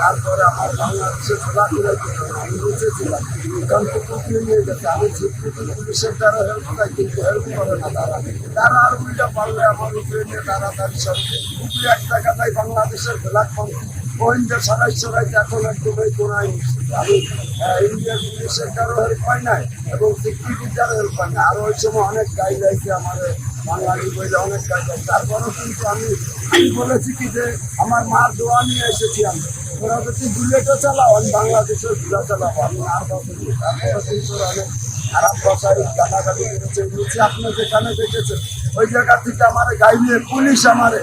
তারপরে আমার বাংলাদেশে খোলা করে বুঝেছিলাম কারণ কুকুরকে নিয়ে গেছে আমি ঝুঁকি পুলিশের দ্বারা কিন্তু হেল্প করে না তারা তারা আর উল্টা পারলে আমার উপরে নিয়ে তাড়াতাড়ি সব উপরে এক টাকা দেয় বাংলাদেশের ব্ল্যাক গোয়েন্দা এখন একদম এই কোনায় আমি ইন্ডিয়ান পুলিশের কারও হেল্প পাই নাই এবং সিকিউরিটির হেল্প পাই না আরও ওই সময় অনেক গাইড আছে আমার বইলে অনেক আছে তারপরেও কিন্তু আমি আমি বলেছি কি যে, আমার মার দোয়া নিয়ে এসেছি আমি। ওরা যদি বুলেটও চালাও, আমি বাংলাদেশের ঘুরা চালাবো। আমি আর যেখানে ওই জায়গা থেকে আমার পুলিশ আমারে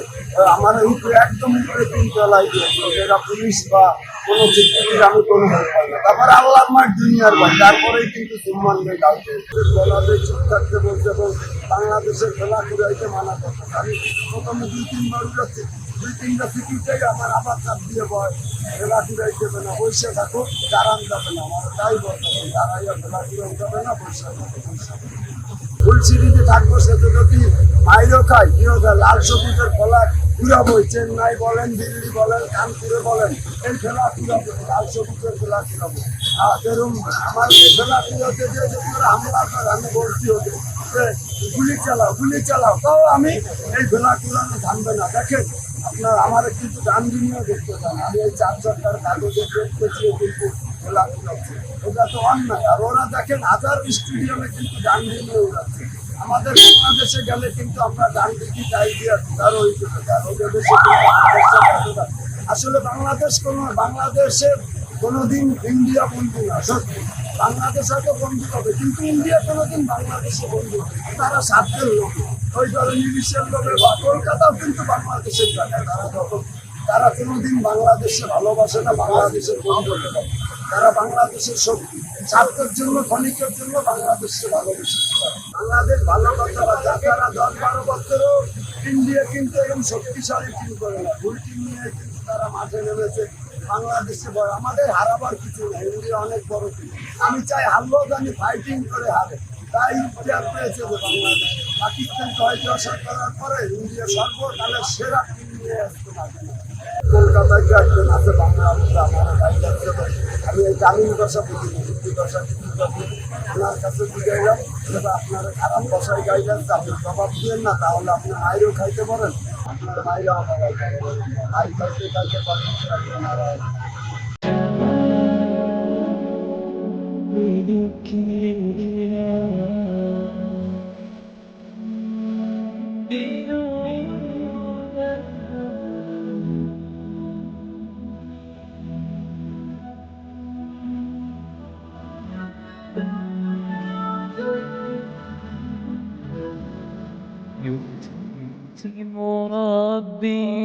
আমার উপরে একদম উপরে তিন তলায় দিয়েছে। পুলিশ বা কোনো সিকিউরিটির আমি কোনো পাই না। তারপরে আল্লাহ মার দুনিয়ার ভাই। তারপরেই কিন্তু সম্মান নেই। কাউকে গলাতে চুপ থাকতে বলছে এবং বাংলাদেশের খেলা ঘুরাইতে মানা করছে। আমি প্রথমে দুই তিনবার উঠেছি। দুই তিনটা সিকিউরিটি আমার আবার চাপ দিয়ে বয় খেলা ঘুরাই দেবে না। বসে থাকো দাঁড়ান যাবে না। আমার তাই বলতে দাঁড়াইয়া খেলা ঘুরাই যাবে না থাকো বসে থাকো ফুলসিটিতে থাকব সে তো যদি মাইরও খাই কিও খাই। লাল সবুজের খেলা ঘুরাবো, চেন্নাই বলেন, দিল্লি বলেন, কানপুরে বলেন, এই খেলা ঘুরাবো, লাল সবুজের খেলা ঘুরাবো। আর যেরকম আমার এই খেলা ঘুরাতে যে হামলা করে, আমি ওদের যে গুলি চালাও গুলি চালাও। তাও আমি এই খেলা ঘুরানো থামবে না। দেখেন, আপনার আমার কিন্তু গান্ধী নিয়ে দেখতে চান আমি এই চার চারটার কাগজে দেখতেছি কিন্তু খেলা ঘুরাচ্ছি। ওটা তো অন্যায়। আর ওরা দেখেন, হাজার স্টেডিয়ামে কিন্তু গান্ধী নিয়ে উড়াচ্ছে আমাদের বাংলাদেশে গেলে কিন্তু আমরা। আসলে বাংলাদেশ কোনো, বাংলাদেশে কোনোদিন ইন্ডিয়া বন্ধু না, সত্যি বাংলাদেশ হয়তো বন্ধু হবে কিন্তু ইন্ডিয়া কোনোদিন বাংলাদেশে বন্ধু তারা স্বার্থের লোক ওই ধরনের ইংলিশের লোকে বা কলকাতাও কিন্তু বাংলাদেশের জায়গায় তারা যখন তারা কোনোদিন বাংলাদেশে ভালোবাসে না, বাংলাদেশের বন্ধু। তারা বাংলাদেশের শক্তি স্বার্থের জন্য ক্ষণিকের জন্য বাংলাদেশকে ভালোবেসে। বাংলাদেশ ভালো কথা বা যারা দশ বারো বছরও ইন্ডিয়া কিন্তু এরকম শক্তিশালী টিম করে না। ভুল টিম নিয়ে কিন্তু তারা মাঠে নেমেছে। বাংলাদেশে বড় আমাদের হারাবার কিছু নেই। ইন্ডিয়া অনেক বড় টিম আমি চাই হারলেও জানি ফাইটিং করে হারে। তাই ইতিহাস পেয়েছে যে বাংলাদেশ। পাকিস্তানকে হয়তো আসার করার পরে ইন্ডিয়া সর্বকালের সেরা টিম নিয়ে আসতে পারবে না। কলকাতায় যে একজন আছে বাংলা আমরা গাইড আছে আমি এই গ্রামীণ ভাষা বুঝি হিন্দি ভাষা কিছু বুঝি ওনার কাছে না তাহলে আপনি মায়েরও খাইতে পারেন আপনার মায়েরও খাইতে পারেন يتيم ربي